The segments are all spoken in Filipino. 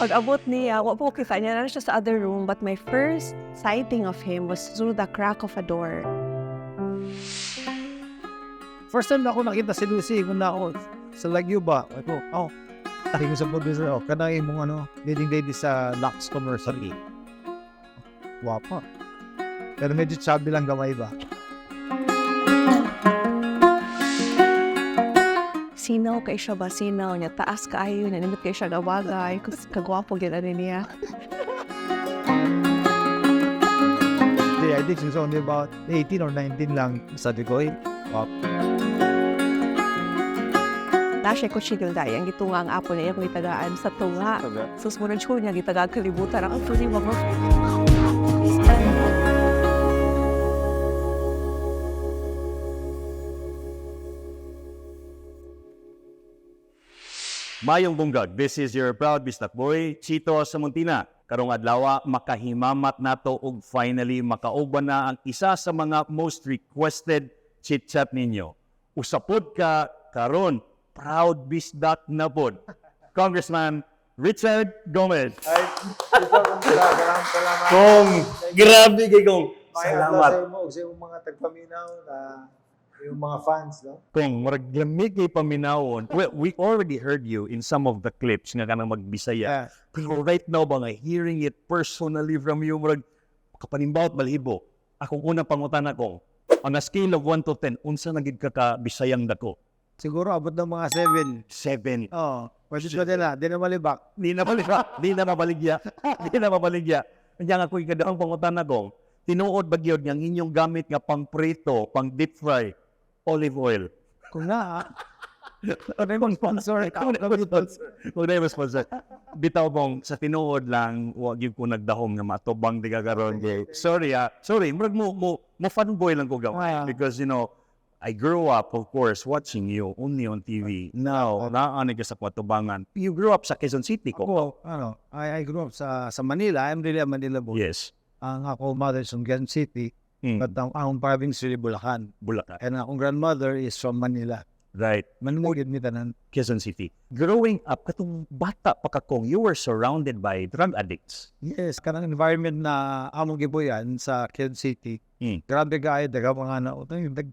Pag abot niya, wa po kita niya na siya sa other room but my first sighting of him was through the crack of a door. First time na ako nakita si Lucy, kung na ako sa Lagyo ba? Ako, oh, tayo sa producer, oh, kanang imong ano, leading lady sa Lux commercial. Wapa. Pero medyo chubby lang gamay ba? Sinaw kay siya ba? Sinaw niya. Taas kaayo niya. Nimot kay siya gawagay. Kus kagwapo gina rin niya. Hindi, I think she's only about 18 or 19 lang. Sabi ko, eh, wapa. Na siya ko siya dahil ang gitunga ang apo niya kung itagaan sa tunga. Sus mo na siya niya gitagaan kalibutan. Ang tuloy mo Mayong bunggag, this is your proud bistak boy, Chito Samuntina. Karong adlaw makahimamat nato ug finally makauban na ang isa sa mga most requested chit-chat ninyo. Usapod ka karon, proud bisdak na pod. Congressman Richard Gomez. Ay, ito kung salamat, salamat. Kong, grabe kay Kong. Salamat. Sa mga tagpaminaw na yung mga fans, no? Kung murag lamig kay paminawon. Well, we already heard you in some of the clips nga kanang magbisaya. Yeah. Pero right now ba nga, hearing it personally from you, murag, kapanimbawat balibo. Akong unang pangutan ako, on a scale of 1 to 10, unsa nagid ka ka bisayang dako? Siguro abot ng mga 7. 7. Oo. Pwede ko nila, di na malibak. Di na baligya. Di na mabaligya. Di na mabaligya. Kanya nga ko ikadang pangutan ako, tinuod ba gyud nga inyong gamit nga pang prito, pang deep fry, olive oil. Kung na, ano yung sponsor? Kung na sponsor. Kung na sponsor. Bitaw bong sa tinuod lang, wag yung ko nagdahom nga matubang di kagaron. Sorry ah. Sorry, murag mo mo mo fanboy lang ko gawa Ah. because you know I grew up, of course, watching you only on TV. Now, naani ka sa Kwatubangan. You grew up sa Quezon City ko. Ako, ano, I, I grew up sa sa Manila. I'm really a Manila boy. Yes. Ang ako mother is from Quezon City, Mm. but ang akong province is Bulacan. Bulacan. And akong grandmother is from Manila. Right. Manunugid ni tanan. Quezon City. Growing up, katong bata pa ka kong, you were surrounded by drug addicts. Yes, kanang environment na among gibuyan sa Quezon City. Mm. Grabe kayo, daga mga na,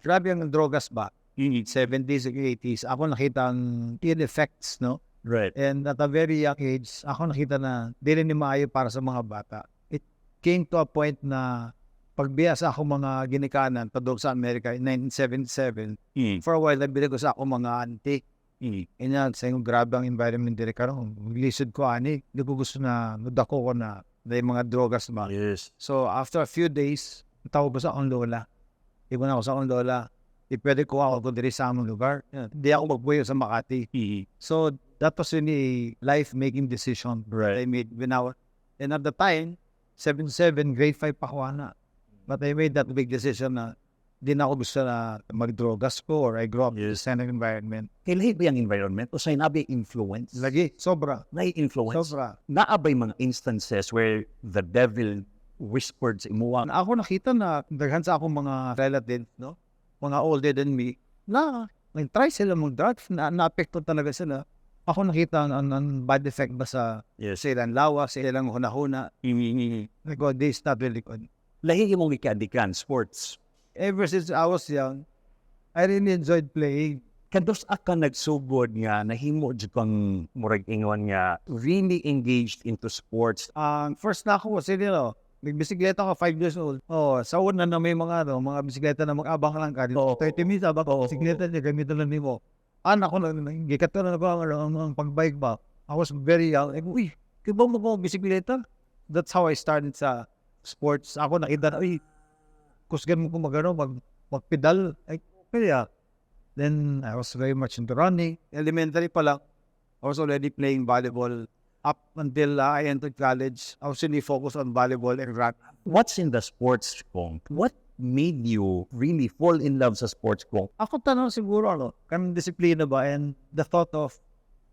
grabe ang drogas ba? Mm. 70s and 80s. Ako nakita ang ill effects, no? Right. And at a very young age, ako nakita na dili ni maayo para sa mga bata. It came to a point na pagbiya sa ako mga ginikanan padog sa Amerika in 1977, Mm. for a while nabili ko sa ako mga auntie. Mm. Kanya sa yung grabe ang environment dire karon. Lisod ko ani, di ko gusto na nudako ko na na yung mga drogas ba. Yes. So after a few days, tawag ko sa akong lola. Ibon ako sa akong lola. Di pwede ko ako ko diri sa among lugar. Di ako magbuyo sa Makati. Mm. So that was really a life-making decision that I Right. made when I was, and at the time, 77, grade 5 pa ako na. But I made that big decision na di na ako gusto na magdrogas ko or I grew up in Yes. kind of environment. Kailan ba yung environment? O sa'yo nabi influence? Lagi, sobra. Na-influence? Sobra. Naabay mga instances where the devil whispered sa imuwa. Ako nakita na daghan sa akong mga relatives, no? Mga older than me, na nag-try sila mag-drugs, na na-apekto talaga sila. Ako nakita ang, ang, ang bad effect ba sa Yes. sa ilang lawa, sa ilang hunahuna. Mm. Like, oh, this is not really good. Lahi imong ikadikan, sports. ever since I was young, I really enjoyed playing. Kandos aka nagsugod nga, nahimo kang murag ingon nga, really engaged into sports. Ang first na ako kasi nila, nagbisikleta ako 5 years old. Oh, sa una na may mga ano, mga bisikleta na mag-abang lang ka. Oo. 30 minutes abang Oo. bisikleta niya, gamitan lang nimo. Anak ko lang, gikat na ako ang, ang, ang pagbike ba. I was very young. Like, uy, kiba mo ko bisikleta? That's how I started sa sports. Ako nakita na, uy, kusgan mo ko magano, mag, magpedal. Like, okay, yeah. Then I was very much into running. Elementary pa lang, I was already playing volleyball. Up until uh, I entered college, I was really focused on volleyball and rap. What's in the sports kong? What made you really fall in love sa sports kong? Ako tanong siguro, ano, kanang disiplina ba and the thought of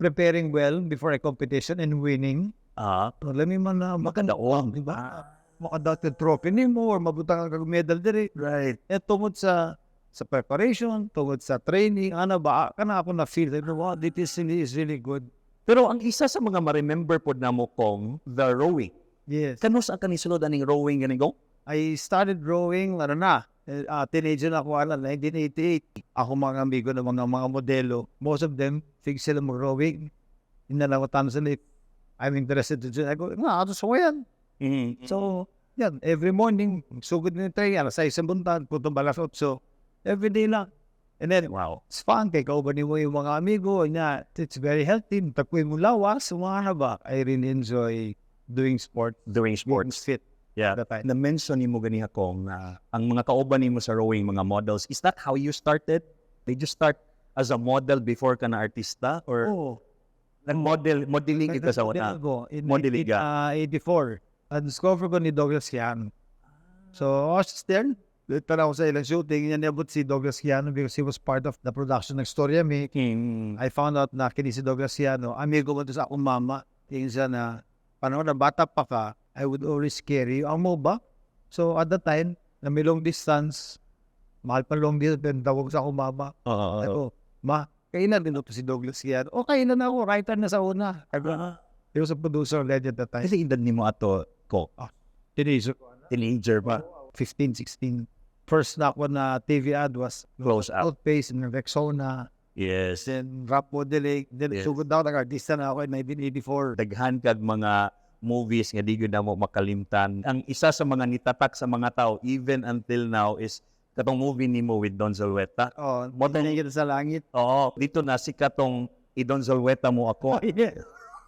preparing well before a competition and winning. Ah, Alam mo na maganda o, di ba? Makadot yung trophy ni mo or mabutang ka medal diri. right. Eh, tungod sa sa preparation, tungod sa training, ano ba, kana ako na feel, like, wow, this is really, is really good. Pero ang isa sa mga ma-remember po na mo kong the rowing. Yes. Kanus ang kanisulod aning rowing ganing go? I started rowing, ano na, ah, teenager na ako, ano, 1988. Ako mga amigo ng mga mga modelo. Most of them, fix sila mo rowing. Inalawatan sila I'm interested to do. I go, nga, ato sa yan. Mm. So, yan, every morning, sugod alas 6 sa buntan, putong balas 8. So, every day lang. And then, wow. it's fun, kay kaubanin mo yung mga amigo, na it's very healthy, takuin mo lawas, ba? I really enjoy doing sport. Doing Being sports. fit. Yeah. That time. Na-mention mo ganiha kong na ang mga kauban ni mo sa rowing, mga models, is that how you started? Did you start as a model before ka na artista? Or Oh, nag-model, modeling ito sa una? Modeling ka. 1984. Na-discover ko ni Douglas Kiano. So, I was just there. Tara ko sa ilang shooting. Yan nabot si Douglas Kiano because he was part of the production ng Storya Me. Hmm. I found out na kini si Douglas Kiano. Amigo mo to sa akong mama. Tingin siya na, panahon na bata pa ka, I would always carry you. Ang mo ba? So, at that time, na may long distance, mahal pa long distance, pero tawag sa akong mama. Oo. Sabi ko, ma, kailan din si Douglas Kiano? O, kailan ako, writer na sa una. Ko, He was a producer already at that time. Kasi edad ni mo ato ko. Teenager. Teenager pa. 15, 16. First na ako na TV ad was Close up. Outpace in Rexona. Yes. Then rap modeling. Then Yes. sugod na ako, nag-artista na ako in 1984. daghan kag mga movies nga di na mo makalimtan. Ang isa sa mga nitatak sa mga tao even until now is katong movie nimo with Don Zulueta. Oh, modeling kita sa langit. Oo, dito na si katong i-Don Zulueta mo ako. yeah.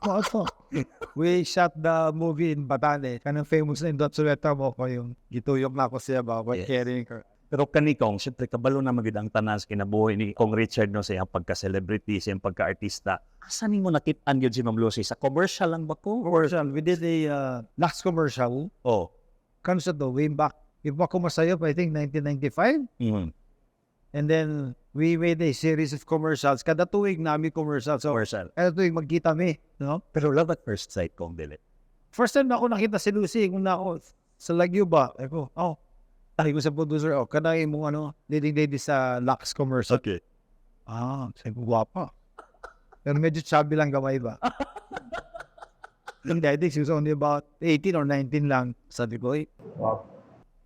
Oo, to. We shot the movie in Batane. Kanang famous na yung Dot Suleta mo ko yung gituyok na ako siya ba when Yes. carrying her. Pero kani kong, syempre kabalo na magid ang tanan sa kinabuhi ni Kong Richard no sa iyang pagka-celebrity, sa iyang pagka-artista. Asa nimo nakit-an gyud si Ma'am Lucy sa commercial lang ba ko? Commercial. We did a uh, Lux commercial. oh, Kano siya to? Way back. If ako masayop, I think 1995. mm, And then, we made a series of commercials. Kada tuwig namin commercials. So, commercial. kada tuwig magkita mi. No? Pero love at first sight kong dili. First time na ako nakita si Lucy, kung na ako, sa Lagyo ba? Ako, oh, tayo ko sa producer, oh, kanay mo ano, leading lady sa Lux commercial. Okay. Ah, sabi ko, gwapa. Pero medyo chubby lang gamay ba? Hindi, I think she was only about 18 or 19 lang. Sabi ko, eh.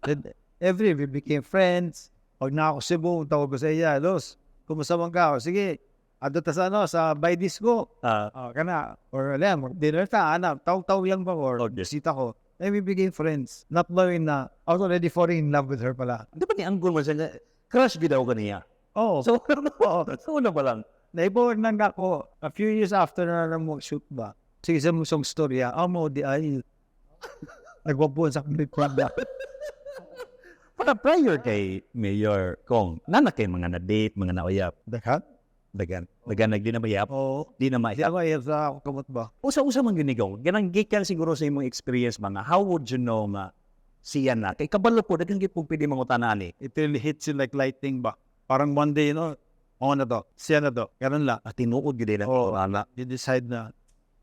Then, every we became friends. Pag na ako Cebu, tawag ko sa iya, Los, kumusta man ka? O, sige, ato ta sa ano, sa by disco. Ah, Oh, kana. Or alam, dinner ta, anak, taw-taw lang ba? Or Okay. bisita ko. Then we became friends. Not knowing na, I was already falling in love with her pala. di ba ni Anggol man siya? Crush gid ako kaniya. Oh, So, oo, so una pa lang. Naibawan lang ako. A few years after na lang mag-shoot ba? Sige sa musong storya, amo di ay nagwapuan sa complete product. Para prior kay Mayor Kong, nana kay mga na-date, mga nauyap. Dakat? Dagan. Dagan nagdi na mayap. Oo. Di na mayap. ako ayap sa kamot ba? Usa-usa man ginigaw. Ganang gikan siguro sa imong experience mga. How would you know nga siya na? Kay kabalo po, dagang gipong pwede mangutanaan eh. It really hits you like lightning ba? Parang one day, you know, ako na to, siya na to. Ganun lang. At tinuod gid na. Oo. Ana. You decide na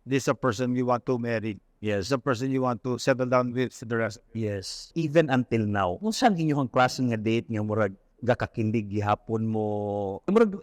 this is a person you want to marry. Yes. a person you want to settle down with for the rest. Yes. Even until now. Kung saan inyong klase nga date nga murag gakakindig gihapon mo. Murag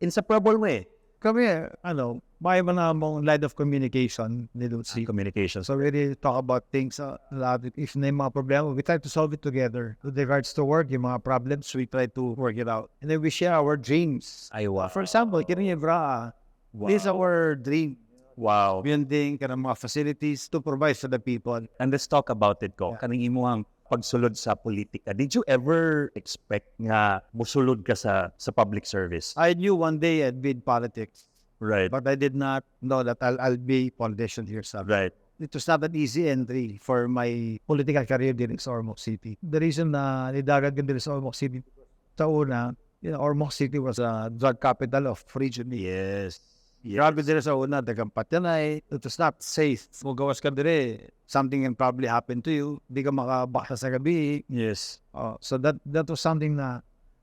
inseparable mo eh. Kami, ano, may man mong line of communication ni Lucy. communications. So we really talk about things uh, a lot. If may mga problema, we try to solve it together. With regards to work, yung mga problems, we try to work it out. And then we share our dreams. Aywa. For example, kini Evra, this is our dream. Wow. Building ka ng mga facilities to provide for the people. And let's talk about it ko. Yeah. Kaning imuhang pagsulod sa politika. Did you ever expect nga musulod ka sa sa public service? I knew one day I'd be in politics, Right. but I did not know that I'll, I'll be politician here sa Right. it was not an easy entry for my political career din sa Ormoc City. The reason na nidagan ko din sa Ormoc City, sa una, you know, Ormoc City was a drug capital of region. Yes. Yes. Grabe din sa una, dagang patyanay. It was not safe. Kung gawas ka dire, something can probably happen to you. Di ka makabasa sa gabi. Yes. Oh, so that that was something na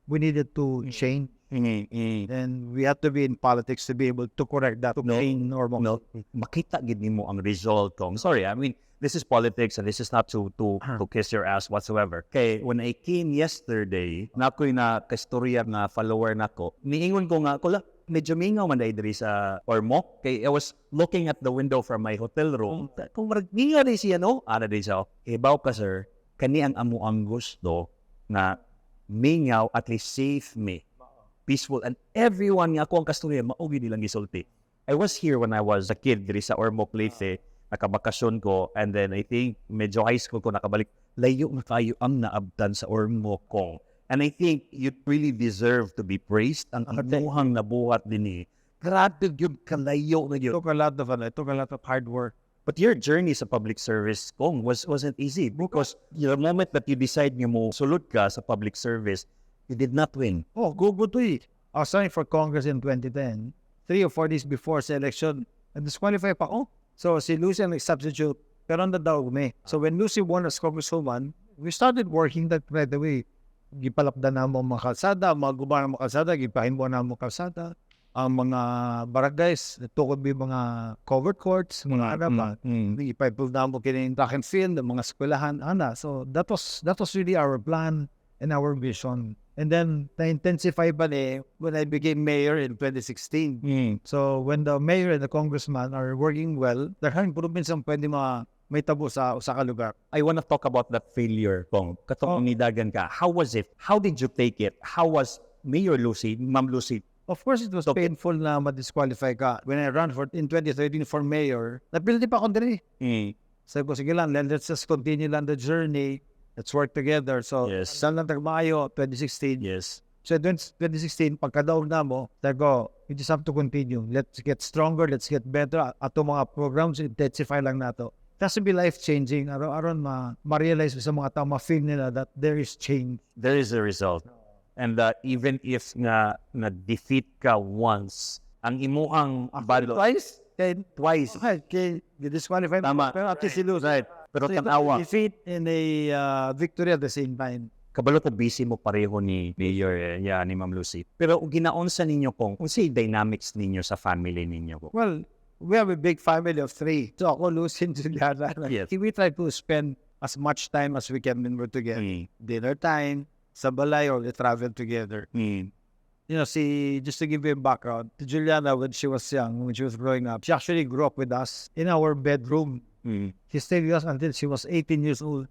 we needed to change. Mm-hmm. And we had to be in politics to be able to correct that, to No. change Ormoc No, makita gid nimo ang result kong. Sorry, I mean, this is politics and this is not to to to kiss your ass whatsoever. Kay when I came yesterday, na ako'y na kastorya nga follower nako. Niingon ko nga, kula, medyo mingaw man dahil diri sa Ormoc. Kay I was looking at the window from my hotel room. Kung marag mingaw dahil siya, no? Ana dahil siya, ibaw ka sir, kani ang amo ang gusto na mingaw at least safe me. Peaceful. And everyone nga ako ang kasturya, maugi nilang gisulti. I was here when I was a kid diri sa Ormoc Leyte. Nakabakasyon ko. And then I think medyo high school ko nakabalik. Layo na kayo ang naabdan sa Ormoc ko. And I think you really deserve to be praised. Ang amuhang nabuhat din eh. Grabe yun, kalayo na It yun. took a lot of, ano, it took a lot of hard work. But your journey sa public service, Kong, was, wasn't easy. Because the moment that you decide nga mo sulod ka sa public service, you did not win. Oh, Google to it. I was running for Congress in 2010. Three or four days before sa election, disqualify pa ako. So si Lucy ang substitute, pero ang daw me. So when Lucy won as congresswoman, we started working that right away. Gipalapdan na mo mga kalsada, mga gubana mga kalsada, gipahinbo na mo kalsada. Ang mga barangays, tukod may mga covered courts, mga ano ba, Mm. ipaipul na mo kini track and field, mga eskwelahan, ana. So that was that was really our plan and our vision. And then na-intensify pa ni when I became mayor in 2016. Mm. So when the mayor and the congressman are working well, there are improvements ang pwede mga may tabo sa usa ka lugar. I want to talk about that failure, Kong. Katong Oh. nidagan ka. How was it? How did you take it? How was Mayor Lucy, Ma'am Lucy? Of course, it was So- painful na ma-disqualify ka. When I ran for in 2013 for mayor, napildi pa ako diri. Mm. Sabi ko, sige lang, let's just continue lang the journey. Let's work together. So, Yes. saan lang tagmayo, 2016. Yes. So, in 2016, pagkadaog na mo, sabi ko, we just have to continue. Let's get stronger, let's get better. Ato mga programs, intensify lang nato. Has to be life-changing. Araw-araw ma- ma-realize mo sa mga tao, ma-feel nila that there is change. There is a result. And uh, even if nga na-defeat ka once, ang imuhang battle Twice? Kaya, twice. okay, kaya, disqualify Tama. Pero at least si Luz. Right. Pero So, tanawa, defeat and a uh, victory at the same time. kabalo ko busy mo pareho ni Mayor eh, yeah, ni Ma'am Lucy. Pero ginaon sa ninyo kung si dynamics ninyo sa family ninyo. Well, we have a big family of three. So ako, Lucy, and Juliana. Yes. We try to spend as much time as we can when we're together. Mm. Dinner time, sa balay, or we travel together. Mm. You know, see, just to give you a background, Juliana, when she was young, when she was growing up, she actually grew up with us in our bedroom. Mm. She stayed with us until she was 18 years old.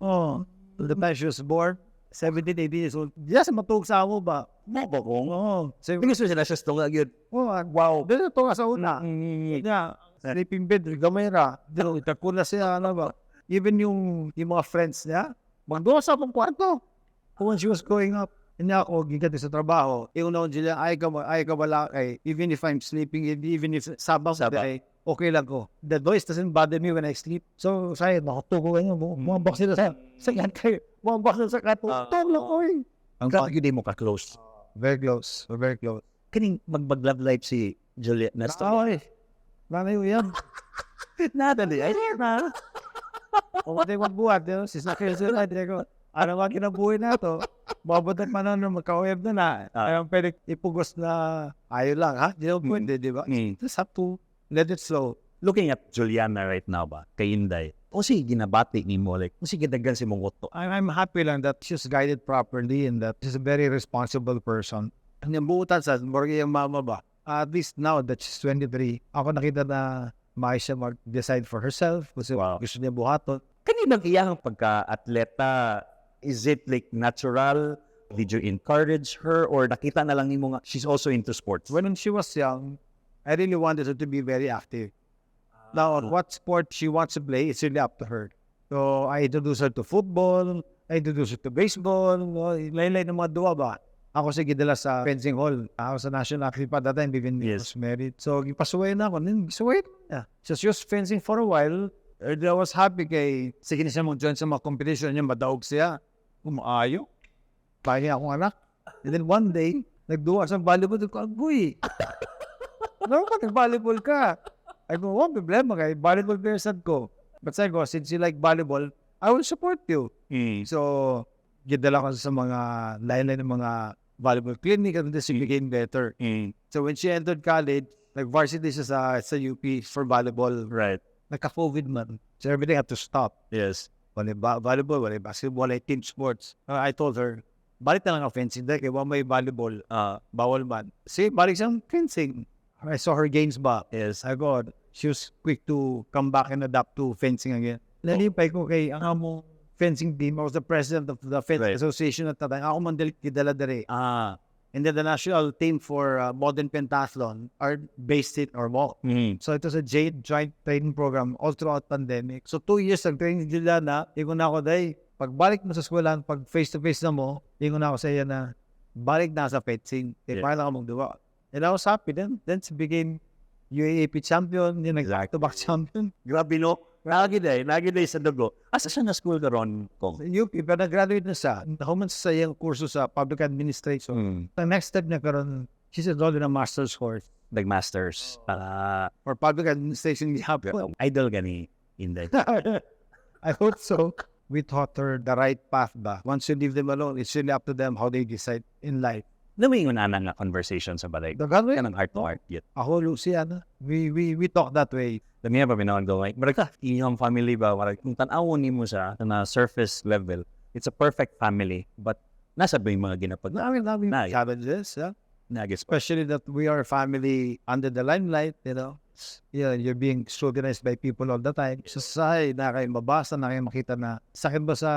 Oh, the time she was born, 17, 18 years old. Yes, matug sa amo ba? Mo ba kong? Oo. So, Tingin sila siya sa yun. oh, wow. Dito to sa una. Mm. Nga, sleeping bed, gamay ra. Dito, itakula siya, ano ba? Even yung, yung mga friends niya, magdoon sa akong kwarto. When she was growing up, hindi ako gigat sa trabaho. Na sila, ay ka, ay ka wala kay, even if I'm sleeping, even if sabang Sabang. Okay lang ko. The noise doesn't bother me when I sleep. So, saya, nakatuko kayo, bumabak sila sa, sa yan kayo. Bumabak sila sa kato. Ah. Tawag lang ko eh. Ang kagyo di mo ka-close. Very close. We're very close. Kaning mag-love life si Juliet na Natawa eh. Nanay ko yan. Nadali. Ay, na. O di magbuhat, yun. Si Sakil sila, di ko. Ano nga kinabuhi na to? Mabutan pa na nung magka-web na na. Ah. Ayaw pwede ipugos na ayaw lang, ha? Di na pwede, di ba? Just have to let it flow. Looking at Juliana right now ba, kay Inday, o si ginabati ni mo, like, o si gadagan si mong uto. I'm, I'm happy lang that she's guided properly and that she's a very responsible person. Ang buutan sa Borgia yung mama ba? At least now that she's 23, ako nakita na maayos siya mag-decide for herself. Kasi Wow. gusto niya buhaton. Kaninang iyang pagka-atleta, is it like natural? Did you encourage her? Or nakita na lang ni mo nga, she's also into sports? When she was young, I really wanted her to be very active. Now, on what sport she wants to play, it's really up to her. So, I introduced her to football, I introduced her to baseball, laylay ng mga duwa ba? Ako sige dala sa fencing hall. Ako sa national athlete pa that time, even Yes. was married. So, ipasuway na ako. Then, suway na. So, she was fencing for a while. And I was happy kay, sige na siya mag-join sa mga competition niya, madaog siya. Umaayo. Pahingi akong anak. And then one day, nagduwa sa volleyball. Agoy. Ano ka, nag-volleyball ka? I go, oh, problema kay volleyball player sad ko. But sabi ko, since you like volleyball, I will support you. Mm. So, gidala ko sa mga line-line ng mga volleyball clinic and then she became better. Mm. So, when she entered college, nag-varsity siya sa, sa UP for volleyball. Right. Nagka-COVID man. So, everything had to stop. Yes. Wala ba- volleyball, wala basketball, wala team sports. Uh, I told her, balik na lang ang fencing dahil kaya may volleyball, uh, bawal man. Si balik siyang fencing. I saw her games ba? Yes. I got, she was quick to come back and adapt to fencing again. Nalipay ko kay ang among fencing team. I was the president of the fencing Right. association at that time. Ako man dere. Ah. And then the national team for uh, modern pentathlon are based in Ormoc. Mm. So it was a Jade joint training program all throughout pandemic. So two years nag-training sila na, ingon na ako day, pagbalik mo sa eskwelahan, pag face-to-face na mo, ingon na ako sa iya na, balik na sa fencing. Eh, Yeah. yeah. ako magduwa. And I was happy then. Then she became UAAP champion, yun nag-back-to-back champion. Grabe no. Lagi day, lagi day sa dugo. Asa siya na school karon kong? Sa UP, pero nag-graduate na siya. Nahuman sa iyang kurso sa public administration. Mm. The next step niya karon, she's enrolled in a master's course Nag-masters. Para for public administration. Yeah, idol gani Inday. I hope so. We taught her the right path ba. Once you leave them alone, it's really up to them how they decide in life. Namingon na conversation sa balay. The way, Kanang heart to heart yet. ako, Lucy, ano, we, we, we talk that way. Dami pa binawan ko like, marag iyong family ba, marag kung tanawon nimo sa na surface level, it's a perfect family, but nasa ba yung mga ginapag na Namin, namin Nice. challenges, yeah? nagis pa. especially that we are a family under the limelight, you know. Yeah, you're being scrutinized by people all the time. Sa society, na kayo mabasa, na kayo makita na sakit ba sa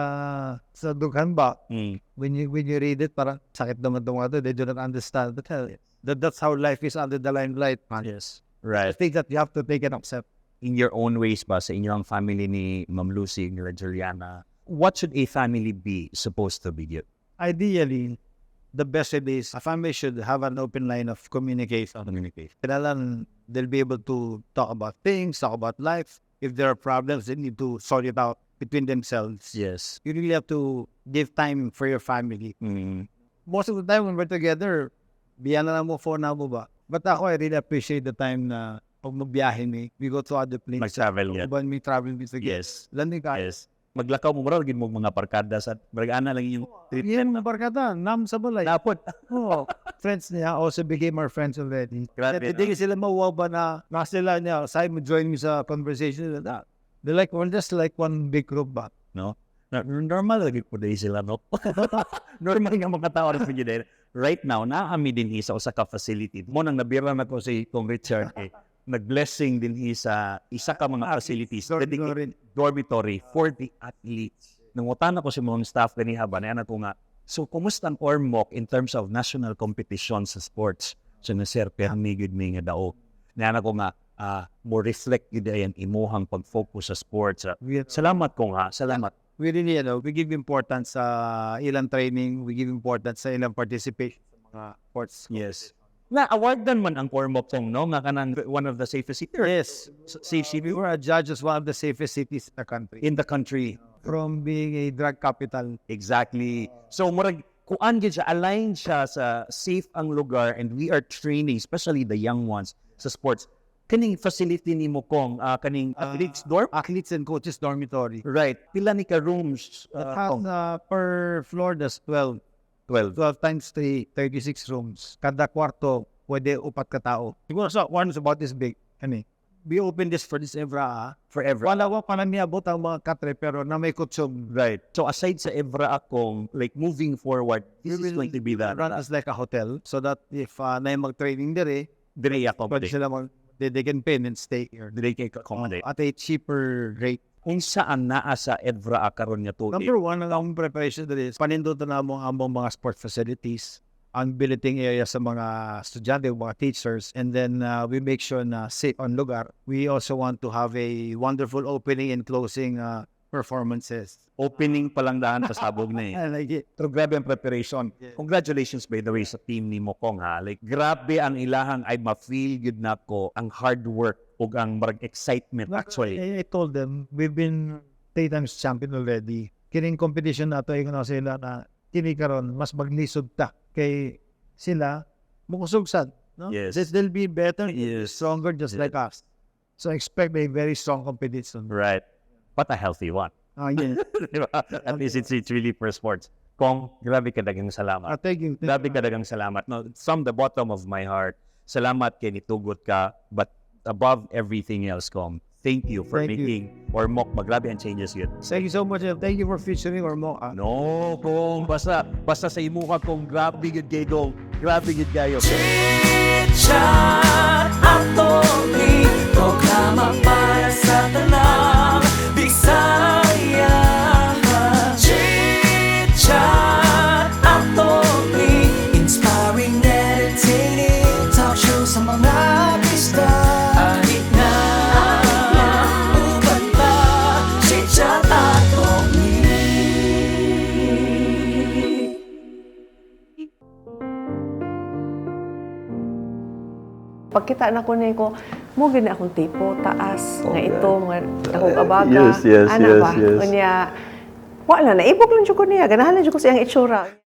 sa dughan ba? Mm. When you when you read it, parang sakit naman itong ano, they do not understand. But hell, that, that's how life is under the limelight, man. Yes. I Right. think that you have to take and accept. In your own ways ba, sa inyong family ni Ma'am Lucy, ni Juliana, what should a family be supposed to be? Ideally, the best way is a family should have an open line of communication. Communicate. Kailangan they'll be able to talk about things, talk about life. If there are problems, they need to sort it out between themselves. Yes. You really have to give time for your family. Mm. Most of the time when we're together, biyan na lang mo, phone na mo ba? But ako, I really appreciate the time na pag magbiyahe mi, we go to other places. Mag-travel yan. When we travel with together. Yes. Landing ka. Yes. Maglakaw mo maral gid mo mga parkada sa Bragana lang yung trip. Yan, na barkada. Nam sa balay. Napot. Oo. friends niya also became our friends already. Grabe, At hindi sila mauwaw ba na nasa sila niya, say mo join me sa conversation. That. They're like, we're just like one big group ba? no? Na- Normal lagi po dahil sila, no? Normal nga mga tao rin po. Right now, naami din isa sa ka facility. Mo nang nabira na ko si Kong Richard, eh, nag-blessing din isa isa ka mga facilities. dedicated dormitory for the athletes. Nangutan ako si mga staff gani haba na ko nga. So kumusta ang Ormoc in terms of national competition sa sports? So na sir permi gud mi nga dao. Nana ko nga ah mo reflect gid ayan imuhang pag-focus sa sports. Ah, Salamat ko nga, salamat. we really, you know, we give importance sa ilang training, we give importance sa ilang participation sa mga sports. Yes. Na awardan man ang Ormoc tong no nga kanang one of the safest cities Yes. safe city We were judged as one of the safest cities in the country. in the country. From being a drug capital. Exactly. So murag kuan gid siya align siya sa safe ang lugar and we are training especially the young ones sa sports. Kaning facility nimo kong ah, kaning athletes dorm Athletes and coaches dormitory. right pila ni ka rooms It ah, has Kong? uh, per floor, that's 12. 12 12 times 3, 36 rooms. Kada kwarto, pwede upat ka tao. Siguro sa one is about this big. Ano eh. We open this for this Evra. ah. forever Wala wa pa na niabot ang mga katre pero na may kutsum. right so aside sa Evra akong like moving forward this is going to be that Run as like a hotel so that if uh, na yung mag-training dire, dire ako pwede sila mag, they, they can pay and stay here. dire kay accommodate At a cheaper rate. Kung saan naa sa Evra karon nga to Number one, ang among preparation dali is panindutan na mo ang among mga sport facilities, ang billeting area sa mga estudyante, mga teachers, and then uh, we make sure na safe on lugar. We also want to have a wonderful opening and closing uh, performances. opening pa lang daan pasabog na eh I like it. Pero grabe ang preparation. Congratulations by the way sa team ni Mokong ha. Like grabe ang ilahang ay ma-feel good na ko ang hard work ug ang marag excitement actually. I, I told them, we've been three times champion already. Kining competition na to, ingon na sila na kini karon mas maglisod ta kay sila mukusog sad. No? Yes. They- They'll be better, Yes. stronger just Yes. like us. So expect a very strong competition. Right. But a healthy one. Ah, yeah. Di ba? At least it's, it's really for sports. Kong, grabe ka dagang salamat. Ah, thank you. Grabe ka dagang salamat. No, from the bottom of my heart, salamat kay nitugot ka. But above everything else, Kong, thank you for Thank you. making or mo magrabe ang changes yun. Thank you so much. and Thank you for featuring or mo. ah. No, kung basta basta sa imuha kung grabe gid kay grabe gid kayo. Chat Atoli Programa para Pagkita na ko ko, mo gani akong tipo, taas, nga ito, nga akong Uh, abaga. yes, yes, ano yes, ba? yes. Kunya, wala na, ibog lang dyan ko niya. Ganahan lang dyan ko siyang itsura.